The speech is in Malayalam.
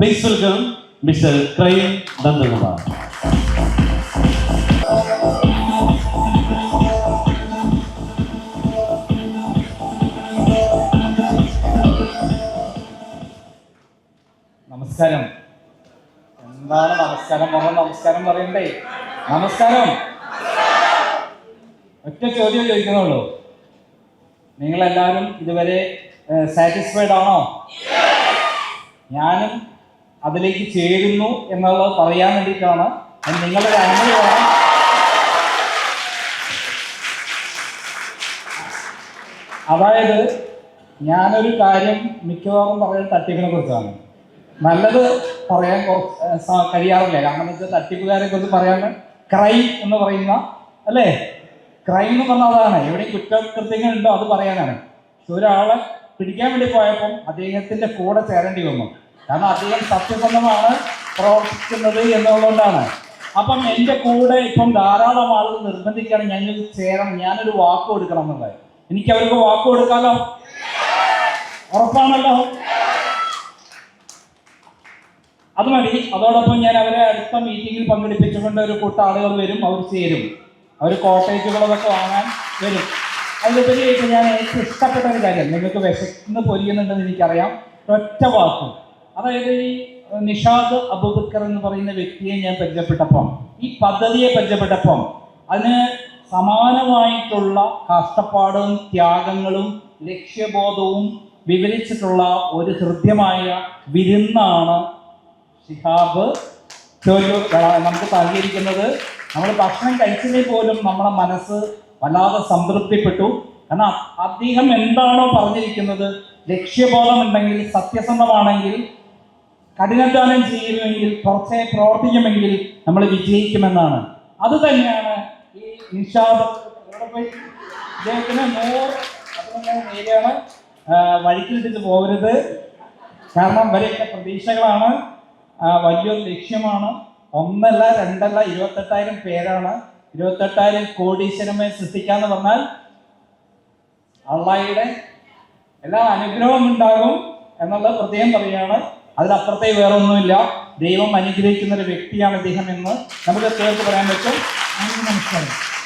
Please welcome mister crime Dandanava. നമസ്കാരം. എന്താണ് നമസ്കാരം? പറഞ്ഞ നമസ്കാരം പറയണ്ടേ? നമസ്കാരം. ഒറ്റ ചോദ്യം ചോദിക്കുന്നുള്ളൂ. നിങ്ങളെല്ലാവരും ഇതുവരെ സാറ്റിസ്ഫൈഡ് ആണോ? ഞാനും അതിലേക്ക് ചേരുന്നു എന്നുള്ളത് പറയാൻ വേണ്ടിയിട്ടാണ്. നിങ്ങളുടെ അനുമതിയാണ് അതായത് ഞാനൊരു കാര്യം മിക്കവാറും പറയുന്നത് തട്ടിപ്പിനെ കുറിച്ചാണ്. നല്ലത് പറയാൻ കുറച്ച് കഴിയാറില്ല. കാരണം വെച്ചാൽ തട്ടിപ്പുകാരെ കുറിച്ച് പറയാൻ ക്രൈം എന്ന് പറയുന്ന അല്ലേ? ക്രൈം എന്ന് പറഞ്ഞാൽ അതാണ്. എവിടെ കുറ്റകൃത്യങ്ങൾ ഉണ്ടോ അത് പറയാനാണ്. ഒരാളെ പിടിക്കാൻ വേണ്ടി പോയപ്പം അദ്ദേഹത്തിന്റെ കൂടെ ചേരേണ്ടി വന്നു. കാരണം അദ്ദേഹം സത്യസന്ധമാണ് പ്രവർത്തിക്കുന്നത് എന്നുള്ളതുകൊണ്ടാണ്. അപ്പം എന്റെ കൂടെ ഇപ്പം ധാരാളം ആളുകൾ നിർബന്ധിക്കുകയാണ് ഞങ്ങൾ ചേരണം ഞാനൊരു വാക്ക് കൊടുക്കണം എന്നുള്ളത്. എനിക്ക് അവർക്ക് വാക്ക് കൊടുക്കാലോ? ഉറപ്പാണല്ലോ? അത് മതി. അതോടൊപ്പം ഞാൻ അവരെ അടുത്ത മീറ്റിംഗിൽ പങ്കെടുപ്പിച്ചുകൊണ്ട് ഒരു കൂട്ടം ആളുകൾ വരും അവർ ചേരും. അവർ കോട്ടേജുകളൊക്കെ വാങ്ങാൻ വരും. അതിലുപരിയായിട്ട് ഞാൻ ഏറ്റവും ഇഷ്ടപ്പെട്ട ഒരു കാര്യം നിങ്ങൾക്ക് വിശക്കുന്ന പൊരിയുന്നുണ്ടെന്ന് എനിക്കറിയാം. ഒറ്റ വാക്കും. അതായത് ഈ നിഷാദ് അബൂബക്കർ എന്ന് പറയുന്ന വ്യക്തിയെ ഞാൻ പരിചയപ്പെട്ടപ്പം ഈ പദ്ധതിയെ പരിചയപ്പെട്ടപ്പം അതിന് സമാനമായിട്ടുള്ള കഷ്ടപ്പാടും ത്യാഗങ്ങളും ലക്ഷ്യബോധവും വിവരിച്ചിട്ടുള്ള ഒരു ഹൃദ്യമായ വിരുന്നാണ് ഷിഹാബ് നമുക്ക് നൽകിയിരിക്കുന്നത്. നമ്മൾ ഭക്ഷണം കഴിച്ചതിൽ പോലും നമ്മുടെ മനസ്സ് വല്ലാതെ സംതൃപ്തിപ്പെട്ടു. കാരണം അദ്ദേഹം എന്താണോ പറഞ്ഞിരിക്കുന്നത്? ലക്ഷ്യബോധമുണ്ടെങ്കിൽ സത്യസന്ധമാണെങ്കിൽ കഠിനാധ്വാനം ചെയ്യുമെങ്കിൽ കുറച്ചേ പ്രവർത്തിക്കുമെങ്കിൽ നമ്മൾ വിജയിക്കുമെന്നാണ്. അത് തന്നെയാണ് ഈ നിഷാദ് ഇവിടെ പോയി? വഴിക്കിലിട്ടിട്ട് പോകരുത്. കാരണം വരെയൊക്കെ പ്രതീക്ഷകളാണ്. വലിയൊരു ലക്ഷ്യമാണ്. ഒന്നല്ല രണ്ടല്ല ഇരുപത്തെട്ടായിരം പേരാണ്. ഇരുപത്തെട്ടായിരം കോടീശ്വരമായി സൃഷ്ടിക്കാന്ന് പറഞ്ഞാൽ അള്ളായിയുടെ എല്ലാ അനുഗ്രഹവും ഉണ്ടാകും എന്നുള്ളത് പ്രത്യേകം പറയുകയാണ്. അതിലപ്പുറത്തേ വേറൊന്നുമില്ല. ദൈവം അനുഗ്രഹിക്കുന്ന ഒരു വ്യക്തിയാണ് ഇദ്ദേഹം എന്ന് നമുക്ക് തീർത്ത് പറയാൻ പറ്റും. നമസ്കാരം.